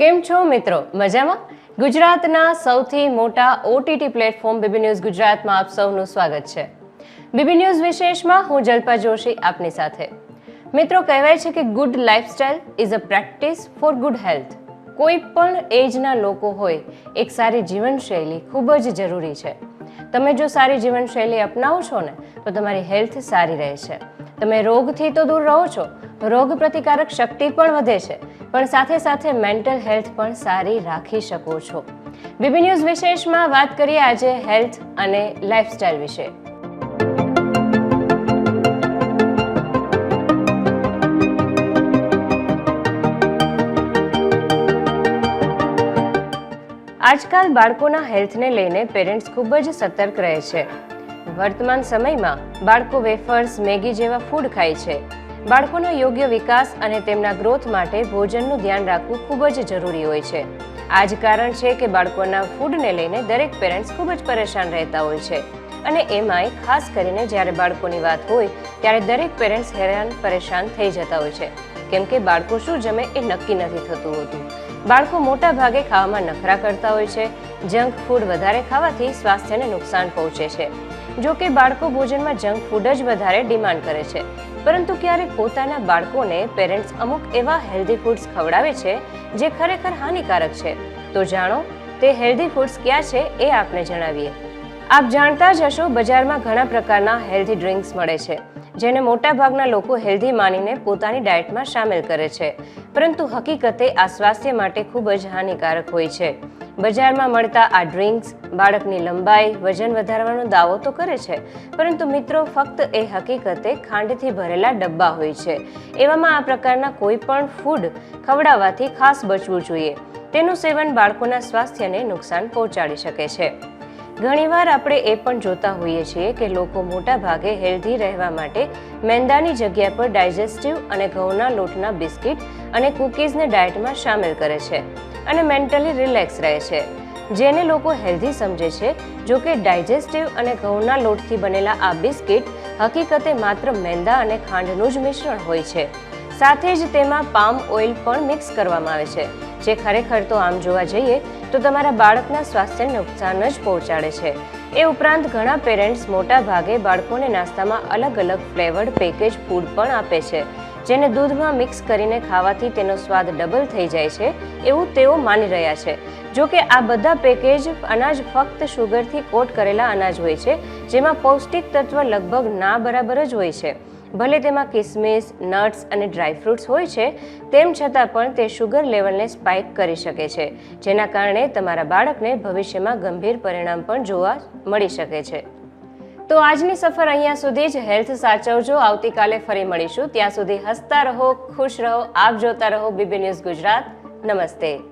કેમ છો મિત્રો? મજામાં? ગુજરાતના સૌથી મોટા ઓટીટી પ્લેટફોર્મ બીબી ન્યૂઝ ગુજરાતમાં આપ સૌનું સ્વાગત છે. બીબી ન્યૂઝ વિશેષમાં હું જલ્પા જોશી આપની સાથે. મિત્રો, કહેવાય છે કે good lifestyle is a practice for good health કોઈ પણ એજના લોકો હોય, એક સારી જીવનશૈલી ખૂબ જ જરૂરી છે. તમે જો સારી જીવનશૈલી અપનાવો છો ને, તો તમારી હેલ્થ સારી રહે છે. તમે રોગથી તો દૂર રહો છો. રોગ પ્રતિકારક શક્તિ પણ વધે છે. પણ સાથે સાથે મેન્ટલ હેલ્થ પણ સારી રાખી શકો છો. બીબી ન્યૂઝ વિશેષમાં વાત કરીએ આજે હેલ્થ અને લાઇફસ્ટાઇલ વિશે. આજકાલ બાળકોના હેલ્થને લઈને પેરેન્ટ્સ ખૂબ જ સતર્ક રહે છે. વર્તમાન સમયમાં બાળકો વેફર્સ, મેગી જેવા ફૂડ ખાય છે. બાળકોનો યોગ્ય વિકાસ અને તેમના ગ્રોથ માટે ભોજનનું ધ્યાન રાખવું ખૂબ જ જરૂરી હોય છે. આ જ કારણ છે કે બાળકોના ફૂડને લઈને દરેક પેરેન્ટ્સ ખૂબ જ પરેશાન રહેતા હોય છે. અને એમાંય ખાસ કરીને જ્યારે બાળકોની વાત હોય, ત્યારે દરેક પેરેન્ટ્સ હેરાન પરેશાન થઈ જતા હોય છે. કેમ કે બાળકો શું જમે એ નક્કી નથી થતું હોતું. બાળકો મોટા ભાગે ખાવામાં નખરા કરતા હોય છે. જંક ફૂડ વધારે ખાવાથી સ્વાસ્થ્યને નુકસાન પહોંચે છે. જો કે બાળકો ભોજનમાં જંક ફૂડ જ વધારે ડિમાન્ડ કરે છે. પરંતુ ક્યારેક પોતાના બાળકોને પેરેન્ટ્સ અમુક એવા હેલ્ધી ફૂડ્સ ખવડાવે છે જે ખરેખર હાનિકારક છે. તો જાણો, તે હેલ્ધી ફૂડ્સ ક્યાં છે એ આપને જણાવીએ. આપ જાણતા જ હશો બજારમાં ઘણા પ્રકારના હેલ્ધી ડ્રિંક્સ મળે છે, જેને મોટાભાગના લોકો હેલ્ધી માનીને પોતાની ડાયટમાં સામેલ કરે છે. પરંતુ હકીકતે આ સ્વાસ્થ્ય માટે ખૂબ જ હાનિકારક હોય છે. બજારમાં મળતા આ ડ્રિંક્સ બાળકની લંબાઈ, વજન વધારવાનો દાવો તો કરે છે, પરંતુ મિત્રો ફક્ત એ હકીકતે ખાંડથી ભરેલા ડબ્બા હોય છે. એવામાં આ પ્રકારના કોઈ પણ ફૂડ ખવડાવવાથી ખાસ બચવું જોઈએ. તેનું સેવન બાળકોના સ્વાસ્થ્યને નુકસાન પહોંચાડી શકે છે. ઘણીવાર આપણે એ પણ જોતા હોઈએ છીએ કે લોકો મોટા ભાગે હેલ્ધી રહેવા માટે મેંદાની જગ્યા પર ડાયજેસ્ટિવ અને ઘઉંના લોટના બિસ્કિટ અને કૂકીઝને ડાયટમાં સામેલ કરે છે. અને મેન્ટલી રિલેક્સ રહે છે, જેને લોકો હેલ્ધી સમજે છે, જો કે ડાયજેસ્ટિવ અને ઘઉંના લોટથી બનેલા આ બિસ્કિટ હકીકતે માત્ર મેંદા અને ખાંડનું જ મિશ્રણ હોય છે. સાથે જ તેમાં પામ ઓઇલ પણ મિક્સ કરવામાં આવે છે. જે ખરેખર તો આમ જોવા જઈએ તો તમારા બાળકના સ્વાસ્થ્યને નુકસાન જ પહોંચાડે છે. એ ઉપરાંત ઘણા પેરેન્ટ્સ મોટા ભાગે બાળકોને નાસ્તામાં અલગ અલગ ફ્લેવર્ડ પેકેજ ફૂડ પણ આપે છે. જેને દૂધમાં મિક્સ કરીને ખાવાથી તેનો સ્વાદ ડબલ થઈ જાય છે, એવું તેઓ માની રહ્યા છે. જો કે આ બધા પેકેજ અનાજ ફક્ત શુગરથી કોટ કરેલા અનાજ હોય છે, જેમાં પૌષ્ટિક તત્વ લગભગ ના બરાબર જ હોય છે. ભલે તેમાં કિસમિસ, નટ્સ અને ડ્રાયફ્રૂટ્સ હોય છે, તેમ છતાં પણ તે શુગર લેવલને સ્પાઇક કરી શકે છે, જેના કારણે તમારા બાળકને ભવિષ્યમાં ગંભીર પરિણામ પણ જોવા મળી શકે છે. તો આજની સફર અહીંયા સુધી જ હેલ્થ સાચવજો. આવતીકાલે ફરી મળીશું. ત્યાં સુધી હસતા રહો, ખુશ રહો, આપ જોતા રહો. B B news Gujarat. નમસ્તે.